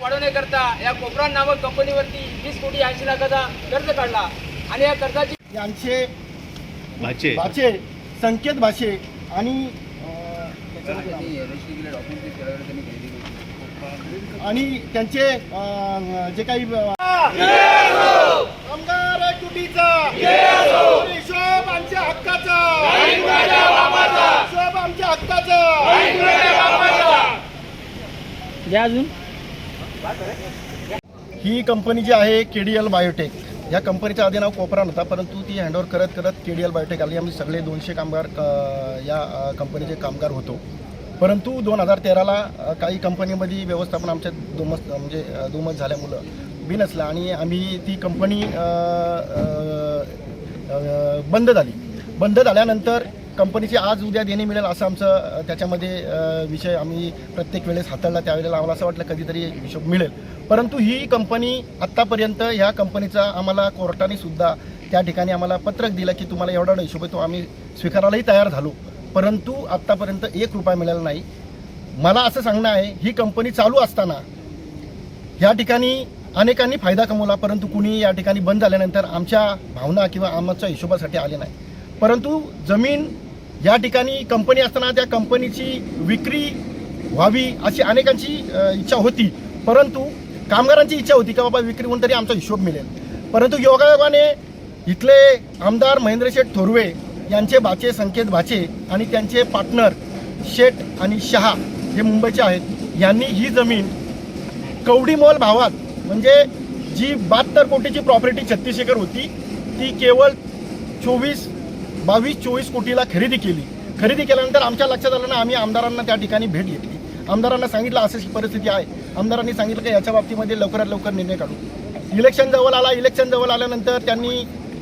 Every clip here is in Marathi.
वाढवण्याकरता या कोपरान नामक कंपनीवरती वीस कोटी ऐंशी लाखाचा कर्ज काढला. आणि या कर्जाची यांचे भाचे. भाचे संकेत भाषे आणि आणि त्यांचे जे काही कामगार तुटीचा हिशोब आमच्या हक्काचा. हिशोब आमच्या हक्काचा. ही कंपनी जी आहे के डी एल बायोटेक. या कंपनीचं आधी नाव कोपरा नव्हता परंतु ती हँडओव्हर करत करत के डी एल बायोटेक आली. आम्ही सगळे दोनशे कामगार या कंपनीचे कामगार होतो. परंतु दोन हजार तेराला काही कंपनीमध्ये व्यवस्थापन आमच्या दुमस म्हणजे दोमत दुमत झाल्यामुळं बिनसलं आणि आम्ही ती कंपनी बंद झाली. बंद झाल्यानंतर कंपनीची आज उद्या देणे मिळेल असं आमचं त्याच्यामध्ये विषय आम्ही प्रत्येक वेळेस हाताळला. त्यावेळेला आम्हाला असं वाटलं कधीतरी हिशोब मिळेल. परंतु ही कंपनी आत्तापर्यंत ह्या कंपनीचा आम्हाला कोर्टाने सुद्धा त्या ठिकाणी आम्हाला पत्रक दिलं की तुम्हाला एवढा एवढा हिशोब आहे तो आम्ही स्वीकारायलाही तयार झालो. परंतु आत्तापर्यंत एक रुपया मिळाला नाही. मला असं सांगणं आहे ही कंपनी चालू असताना या ठिकाणी अनेकांनी फायदा कमवला परंतु कुणी या ठिकाणी बंद झाल्यानंतर आमच्या भावना किंवा आमच्या हिशोबासाठी आले नाही. परंतु जमीन या ठिकाणी कंपनी असताना त्या कंपनीची विक्री व्हावी अशी अनेकांची इच्छा होती. परंतु कामगारांची इच्छा होती की बाबा विक्री होऊन तरी आमचा हिशोब मिळेल. परंतु योगायोगाने इथले आमदार महेंद्र शेठ थोरवे यांचे बाचे संकेत भाचे आणि त्यांचे पार्टनर शेठ आणि शहा हे मुंबईचे आहेत. यांनी ही जमीन कवडीमोल भावात म्हणजे जी बहात्तर कोटीची प्रॉपर्टी छत्तीस एकर होती ती केवळ चोवीस बावीस चोवीस कोटीला खरेदी केली. खरेदी केल्यानंतर आमच्या लक्षात आलं ना आम्ही आमदारांना त्या ठिकाणी भेट घेतली. आमदारांना सांगितलं अशी परिस्थिती आहे. आमदारांनी सांगितलं की याच्या बाबतीमध्ये लवकरात लवकर निर्णय काढू. इलेक्शन जवळ आला इलेक्शन जवळ आल्यानंतर त्यांनी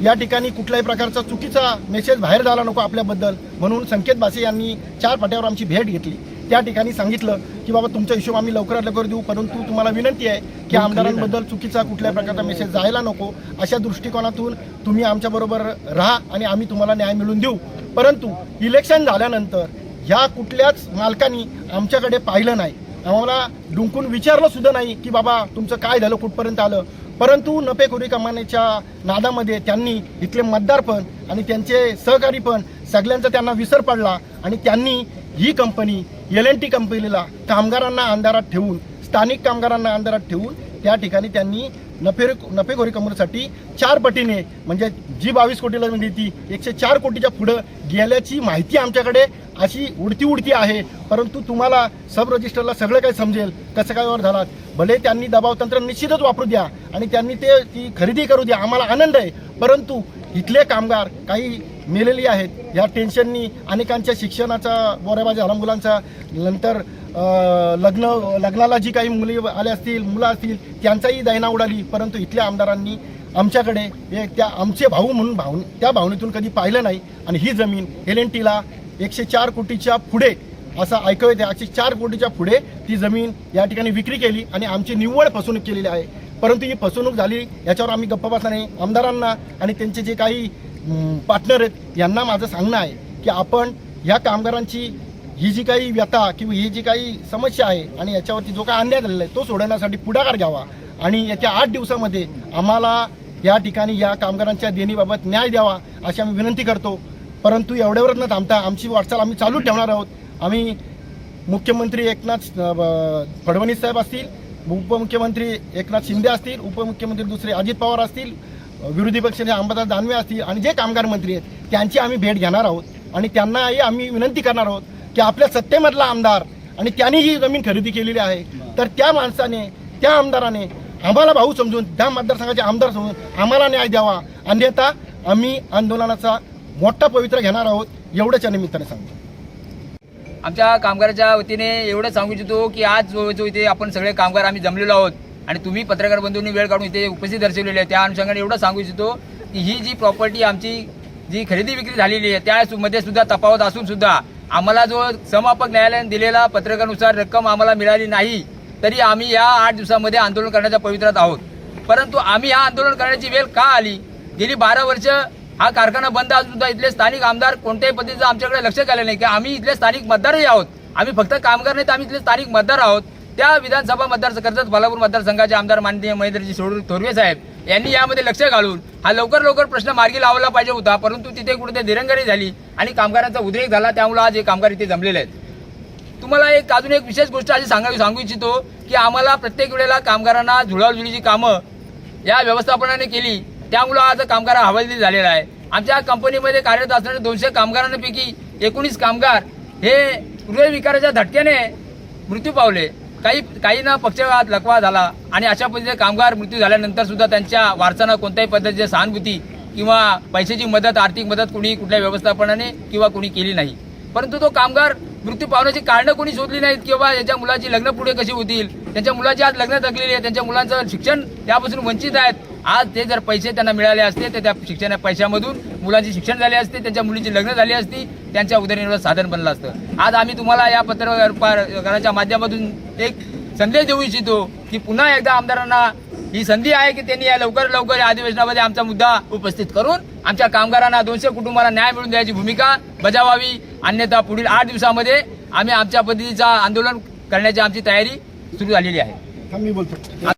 या ठिकाणी कुठल्याही प्रकारचा चुकीचा मेसेज बाहेर झाला नको आपल्याबद्दल. म्हणून संकेत बासे यांनी चार पाट्यावर आमची भेट घेतली. त्या ठिकाणी सांगितलं की बाबा तुमचा हिशोब आम्ही लवकरात लवकर देऊ परंतु तुम्हाला विनंती आहे की आमदारांबद्दल चुकीचा कुठल्या प्रकारचा मेसेज जायला नको. अशा दृष्टिकोनातून तुम्ही आमच्याबरोबर राहा आणि आम्ही तुम्हाला न्याय मिळवून देऊ. परंतु इलेक्शन झाल्यानंतर ह्या कुठल्याच मालकांनी आमच्याकडे पाहिलं नाही. आम्हाला डुंकून विचारलं सुद्धा नाही की बाबा तुमचं काय झालं कुठपर्यंत आलं? परंतु नफेखोरी कमानीच्या नादामध्ये त्यांनी इथले मतदार पण आणि त्यांचे सहकारी पण सगळ्यांचा त्यांना विसर पडला आणि त्यांनी ही कंपनी एल एन टी कंपनीला कामगारांना अंधारात ठेवून स्थानिक कामगारांना अंधारात ठेवून त्या ठिकाणी त्यांनी नफे नफेखोरी कमवण्यासाठी चार पटीने म्हणजे जी बावीस कोटीला म्हणजे ती एकशे चार कोटीच्या पुढं गेल्याची माहिती आमच्याकडे अशी उडती उडती आहे. परंतु तुम्हाला सब रजिस्टरला सगळं काही समजेल कसं काय वर झालात भले त्यांनी दबाव तंत्र निश्चितच वापरू द्या आणि त्यांनी ते ती खरेदी करू द्या. आम्हाला आनंद आहे. परंतु इथले कामगार काही मेलेली आहेत. या टेन्शननी अनेकांच्या शिक्षणाचा बोऱ्याबाजी झाला मुलांचा नंतर लग्न लग्नाला जी काही मुली आल्या असतील मुलं असतील त्यांचाही दैना उडाली. परंतु इथल्या आमदारांनी आमच्याकडे एक त्या आमचे भाऊ म्हणून भाव त्या भावनेतून कधी पाहिलं नाही. आणि ही जमीन एल एन टीला एकशे चार कोटीच्या पुढे असं ऐकू येते एकशे चार कोटीच्या पुढे ती जमीन या ठिकाणी विक्री केली आणि आमची निव्वळ फसवणूक केलेली आहे. परंतु ही फसवणूक झाली याच्यावर आम्ही गप्पा बसणार नाही. आमदारांना आणि त्यांचे जे काही पार्टनर आहेत यांना माझं सांगणं आहे की आपण या कामगारांची ही जी काही व्यथा किंवा ही जी काही समस्या आहे आणि याच्यावरती जो काही अन्याय झालेला आहे तो सोडवण्यासाठी पुढाकार घ्यावा. आणि याच्या आठ दिवसामध्ये आम्हाला या ठिकाणी या कामगारांच्या देणीबाबत न्याय द्यावा अशी आम्ही विनंती करतो. परंतु एवढ्यावरच न थांबता आमची वाटचाल आम्ही चालू ठेवणार आहोत. आम्ही मुख्यमंत्री एकनाथ फडणवीस साहेब असतील उपमुख्यमंत्री एकनाथ शिंदे असतील उपमुख्यमंत्री दुसरे अजित पवार असतील विरोधी पक्षाचे अंबादास दानवे असतील आणि जे कामगार मंत्री आहेत त्यांची आम्ही भेट घेणार आहोत. आणि त्यांनाही आम्ही विनंती करणार आहोत की आपल्या सत्तेमधला आमदार आणि त्यांनी ही जमीन खरेदी केलेली आहे तर त्या माणसाने त्या आमदाराने आम्हाला भाऊ समजून त्या मतदारसंघाचे आमदार समजून आम्हाला न्याय द्यावा. अन्यथा आम्ही आंदोलनाचा मोठा पवित्र घेणार आहोत एवढ्याच्या निमित्ताने सांगतो. आमच्या कामगाराच्या वतीने एवढं सांगू इच्छितो की आज जो जो इथे आपण सगळे कामगार आम्ही जमलेलो आहोत आणि तुम्ही पत्रकार बंधूंनी वेळ काढून इथे उपस्थित दर्शवलेली आहे. त्या अनुषंगाने एवढं सांगू इच्छितो की ही जी प्रॉपर्टी आमची जी खरेदी विक्री झालेली आहे त्यामध्ये सुद्धा तफावत असून सुद्धा आम्हाला जो समापक न्यायालयाने दिलेला पत्रकानुसार रक्कम आम्हाला मिळाली नाही तरी आम्ही या आठ दिवसामध्ये आंदोलन करण्याच्या पवित्रात आहोत. परंतु आम्ही हा आंदोलन करण्याची वेळ का आली? गेली बारा वर्ष हा कारखाना बंद असून सुद्धा इथले स्थानिक आमदार कोणत्याही पद्धतीचं आमच्याकडे लक्ष केलं नाही की आम्ही इथले स्थानिक मतदारही आहोत. आम्ही फक्त कामगार नाही तर आम्ही इथले स्थानिक मतदार आहोत. त्या विधानसभा मतदार बालापूर मतदारसंघाचे आमदार माननीय महेंद्रजी सोडूर थोरवे साहेब यांनी यामध्ये लक्ष घालून हा लवकर लवकर प्रश्न मार्गी लावला पाहिजे होता परंतु तिथे कुठे दिरंगारी झाली आणि कामगारांचा उद्रेक झाला. त्यामुळे आज हे कामगार इथे जमलेले आहेत. तुम्हाला एक अजून एक विशेष गोष्ट अशी सांगावी सांगू इच्छितो की आम्हाला प्रत्येक वेळेला कामगारांना झुळावझुळीची कामं या व्यवस्थापनाने केली. त्यामुळं आज कामगार हवालदिल झालेला आहे. आमच्या कंपनीमध्ये कार्यरत असणारे दोनशे कामगारांपैकी एकोणीस कामगार हे हृदयविकाराच्या धटक्याने मृत्यू पावले. काही काहींना पक्षघात लकवा झाला आणि अशा पद्धतीने कामगार मृत्यू झाल्यानंतर सुद्धा त्यांच्या वारसांना कोणत्याही पद्धतीची सहानुभूती किंवा पैशाची मदत आर्थिक मदत कुणी कुठल्या व्यवस्थापनाने किंवा कुणी केली नाही. परंतु तो कामगार मृत्यू पावण्याची कारणं कोणी शोधली नाहीत किंवा याच्या मुलाची लग्न पुढे कशी होतील त्यांच्या मुलाची आज लग्न थकलेली आहे त्यांच्या मुलांचं शिक्षण त्यापासून वंचित आहेत आज ते जर पैसे त्यांना मिळाले असते तर त्या शिक्षण पैशामधून मुलांचे शिक्षण झाले असते त्यांच्या मुलीची लग्न झाली असती त्यांच्या उदरनिर्वाह साधन बनलं असतं. आज आम्ही तुम्हाला या पत्रकाराच्या माध्यमातून एक संदेश देऊ इच्छितो की पुन्हा एकदा आमदारांना ही संधी आहे की त्यांनी या लवकर लवकर या अधिवेशनामध्ये आमचा मुद्दा उपस्थित करून आमच्या कामगारांना दोनशे कुटुंबाला न्याय मिळवून द्यायची भूमिका बजावावी. अन्यथा पुढील आठ दिवसामध्ये आम्ही आमच्या पद्धतीचा आंदोलन करण्याची आमची तयारी सुरू झालेली आहे.